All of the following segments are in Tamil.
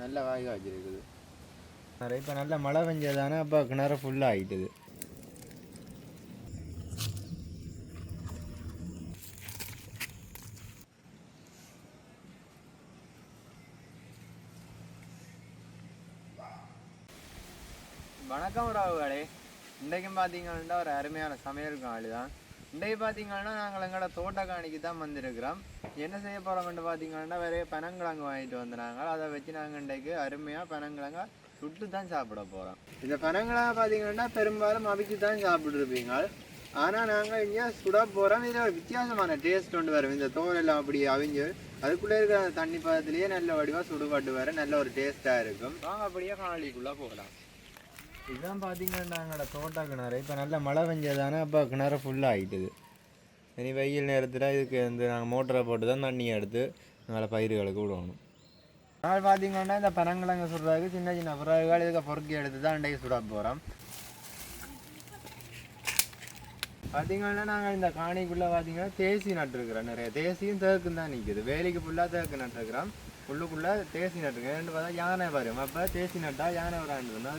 நல்ல காய் காய்ச்சிருக்குது நிறைய இப்போ நல்ல மழை பெஞ்சதானே அப்போ கிணறு ஃபுல்லாக ஆகிட்டுது வணக்கம் உறவுகளே. இன்றைக்கும் பார்த்தீங்கன்னா ஒரு அருமையான சமையல் காணொளி தான் இன்றைக்கு பார்த்தீங்கன்னா நாங்கள் எங்களோட தோட்டக்காணிக்கு தான் வந்திருக்கிறோம். என்ன செய்ய போகிறோம்னு பார்த்தீங்கன்னா வேற பனங்கிழங்கு வாங்கிட்டு வந்தாங்க அதை வச்சு நாங்கள் இன்றைக்கு அருமையாக பனங்கிழங்க சுட்டு தான் சாப்பிட போகிறோம் இந்த பனங்கிழங்க பார்த்தீங்கன்னா பெரும்பாலும் அவிச்சு தான் சாப்பிட்ருப்பீங்க ஆனால் நாங்கள் இங்கே சுட போகிறோம் இதில் ஒரு வித்தியாசமான டேஸ்ட் கொண்டு வரும் இந்த தோல் எல்லாம் அப்படி அவிஞ்சு அதுக்குள்ளே இருக்கிற அந்த தண்ணி பதத்துலேயே நல்ல வடிவாக சுடுபட்டு வர நல்ல ஒரு டேஸ்ட்டாக இருக்கும். வாங்க அப்படியே காணொலிக்குள்ளே போகலாம். இதுதான் பார்த்தீங்கன்னா எங்களோட தோட்ட கிணறு. இப்போ நல்ல மழை பெஞ்சதானே அப்போ கிணறு ஃபுல்லாக ஆகிட்டுது இனி வெயில் நேரத்தில் இதுக்கு வந்து நாங்கள் மோட்டரை போட்டு தான் தண்ணியை எடுத்து எங்களை பயிர்களுக்கு விடணும். நாள் பார்த்தீங்கன்னா இந்த பனங்கிழங்கு சுடுறதுக்கு சின்ன சின்ன பிறகுகள் இதுக்கு பொறுக்கி எடுத்து தான் அண்டைக்கு சுட போகிறோம் பார்த்தீங்கன்னா நாங்கள் இந்த காணிக்குள்ளே பார்த்தீங்கன்னா தேசி நட்டுருக்குறோம் நிறைய. தேசியும் தேக்கும் தான் நிற்குது வேலைக்கு ஃபுல்லாக தேக்கு நட்டுருக்குறோம். உள்ளுக்குள்ளே தேசி நட்டுருக்கேன் ரெண்டு பார்த்தா யானை வரும். அப்போ தேசி நட்டால் யானை வராண்டு வந்து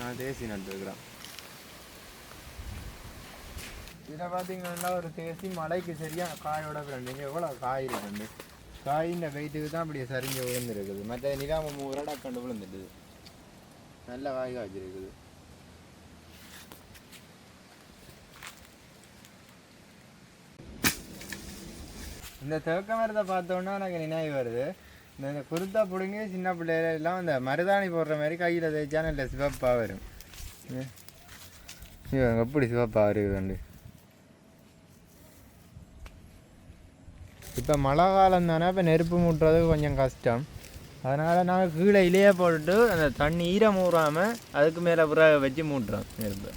நான் தேசி நட்டுருக்குறோம் இதை பார்த்தீங்கன்னா ஒரு தேசி மலைக்கு சரியாக காயோட பிரண்டிங்க எவ்வளோ காய் இருக்குண்டு காயின் வெயிட்டுக்கு தான் அப்படியே சரிஞ்சு விழுந்துருக்குது. மற்ற நிலாம மூவரடா கண்டு விழுந்துட்டுது. நல்ல காய் காய்ச்சிருக்குது. இந்த தேக்க மரத்தை பார்த்தோன்னா எனக்கு நினைவு வருது. இந்த குருத்தா பிடுங்கி சின்ன பிள்ளையில எல்லாம் இந்த மருதாணி போடுற மாதிரி கையில் தேய்ச்சா நல்ல சிவப்பாக வரும். இவங்க எப்படி சிவப்பாக வருது இப்போ மழை காலம் தானே இப்போ நெருப்பு மூட்டுறது கொஞ்சம் கஷ்டம். அதனால் நாங்கள் கீழே இலையே போட்டுட்டு அந்த தண்ணி ஈரம் ஊறாமல் அதுக்கு மேலே புற வச்சு மூட்டுறோம் நெருப்பை.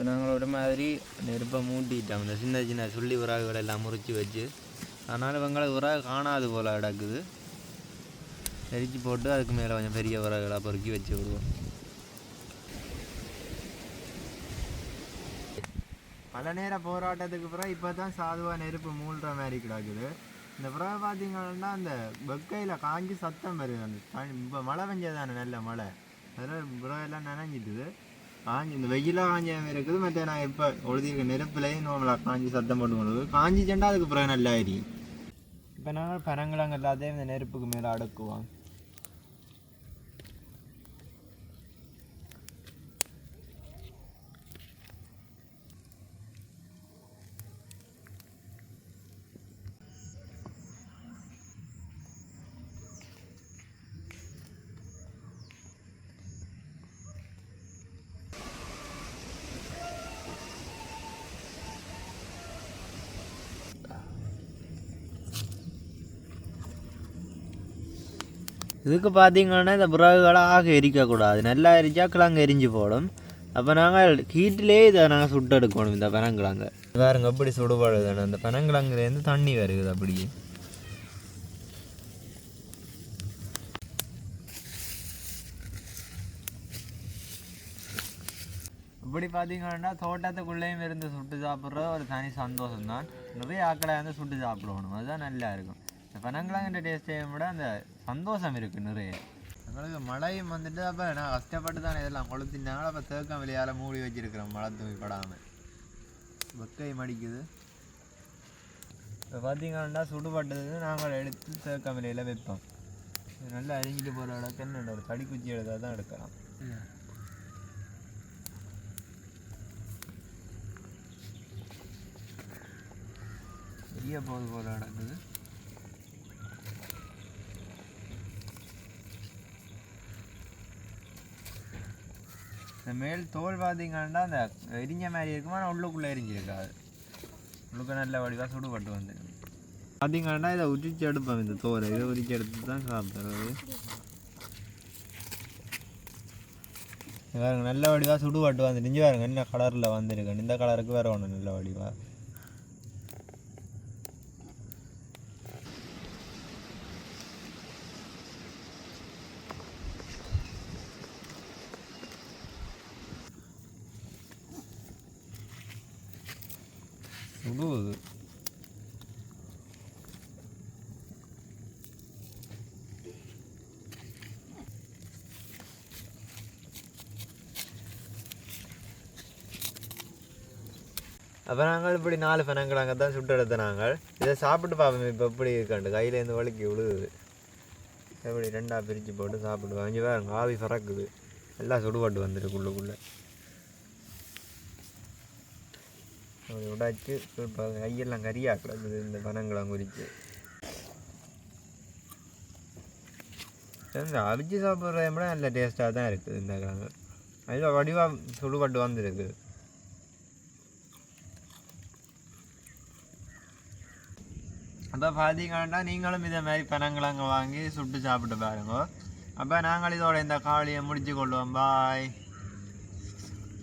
இப்போ நாங்கள் ஒரு மாதிரி நெருப்பை மூட்டிட்டோம் இந்த சின்ன சின்ன சுள்ளி உராகுகள் எல்லாம் முறிச்சு வச்சு. அதனால் இவங்களை உராகு காணாது போல் கிடக்குது. எரிச்சு போட்டு அதுக்கு மேலே கொஞ்சம் பெரிய உறவுகளாக பொறுக்கி வச்சு விடுவோம். பல நேர போராட்டத்துக்கு பிறகு இப்போ தான் சாதுவாக நெருப்பு மூழ்கிற மாதிரி கிடக்குது. இந்த பிறகு பார்த்தீங்கன்னா அந்த வெக்கையில் காஞ்சி சத்தம் வருது. அந்த இப்போ மழை பெஞ்சதானே நல்ல மழை. அதில் பிறகு எல்லாம் நினைஞ்சிட்டுது. காஞ்சி இந்த வெயிலாக காஞ்ச மாதிரி இருக்குது. மற்ற நான் இப்போ ஒழுதிருக்க நெருப்புலேயும் நோம்பலாக காஞ்சி சத்தம் போட்டு காஞ்சி செண்டா அதுக்கு பிறகு நல்லா எரியும் இப்போ நாங்கள் பனங்கிழங்கு எல்லாத்தையும் இந்த நெருப்புக்கு மேலே அடக்குவோம். இதுக்கு பார்த்தீங்கன்னா இந்த புறாகுகளை ஆக எரிக்கக்கூடாது நல்லா எரிச்சா கிழங்கு எரிஞ்சு போடும் அப்போ நாங்கள் ஹீட்டிலே இதை நாங்கள் சுட்டு எடுக்கணும் இந்த பனங்கிழங்கு வேறுங்க எப்படி சுடுபடுதுன்னு அந்த பனங்கிழங்குலேருந்து தண்ணி வருகுது அப்படியே இப்படி பார்த்தீங்கன்னா தோட்டத்துக்குள்ளேயும் இருந்து சுட்டு சாப்பிட்றது ஒரு தனி சந்தோஷம் தான் நிறைய ஆக்களை வந்து சுட்டு சாப்பிடணும் அதுதான் நல்லா இருக்கும் பனங்கிழங்குன்ற டேஸ்ட்டையும் விட அந்த சந்தோஷம் இருக்குது நிறைய. எங்களுக்கு மழையும் வந்துட்டு அப்போ நான் கஷ்டப்பட்டு தானே இதெல்லாம் கொளுத்தினாங்களோ அப்போ தேக்கம் வெளியால் மூடி வச்சிருக்கிறோம் மழை தூவி படாமல் வெக்கை மடிக்குது. இப்போ பார்த்தீங்கன்னா சுடுபட்டது நாங்கள் எடுத்து தேக்கம் வெளியில் வைப்போம். நல்லா அரிஞ்சிட்டு போகிற அளவுக்கு என்ன ஒரு தடி குச்சி எடுத்தால் தான் எடுக்கலாம். பெரிய போது போல நடக்குது. இந்த மேல் தோல் பார்த்தீங்கன்னா அந்த எரிஞ்ச மாதிரி இருக்குமா? ஆனால் உள்ளுக்குள்ளே எரிஞ்சிருக்காது உள்ளுக்கு நல்ல வடிவாக சுடுபட்டு வந்துருக்கு பார்த்தீங்கன்னா இதை உரிச்சு எடுப்போம். இந்த தோலை இதை உரிச்சு எடுத்து தான் சாப்பிட்றது பாருங்க நல்ல வடிவாக சுடுபட்டு வந்துட்டு பாருங்க என்ன கலரில் வந்திருக்கு. இந்த கலருக்கு வேற ஒன்று நல்ல வடிவாக சுடுவது அப்போ நாங்கள் இப்படி நாலு பனங்கிழங்க தான் சுட்டு எடுத்த நாங்கள் இதை சாப்பிட்டு பார்ப்போம் இப்போ எப்படி இருக்காண்டு கையிலேருந்து வலிக்கு விழுகுது. எப்படி ரெண்டாக பிரித்து போட்டு சாப்பிட்டு அஞ்சு வேறு ஆவி பறக்குது. எல்லாம் சுடுபாட்டு வந்துருக்குள்ளே உள்ளுக்குள்ளே அப்படி உடைச்சு இப்போ கையெல்லாம் கறியாக இந்த பனங்கிழங்கு குறித்து இந்த அவிச்சு சாப்பிட்றத விட நல்ல டேஸ்ட்டாக தான் இருக்குது இந்த கிழங்கு. அதில் வடிவாக சுடுபட்டு வந்துருக்கு. அப்போ பார்த்தீங்கன்னா நீங்களும் இதே மாதிரி பனங்கிழங்கு வாங்கி சுட்டு சாப்பிட்டு பாருங்க. அப்போ நாங்கள் இதோட இந்த காவலியை முடிச்சு கொள்வோம். பாய்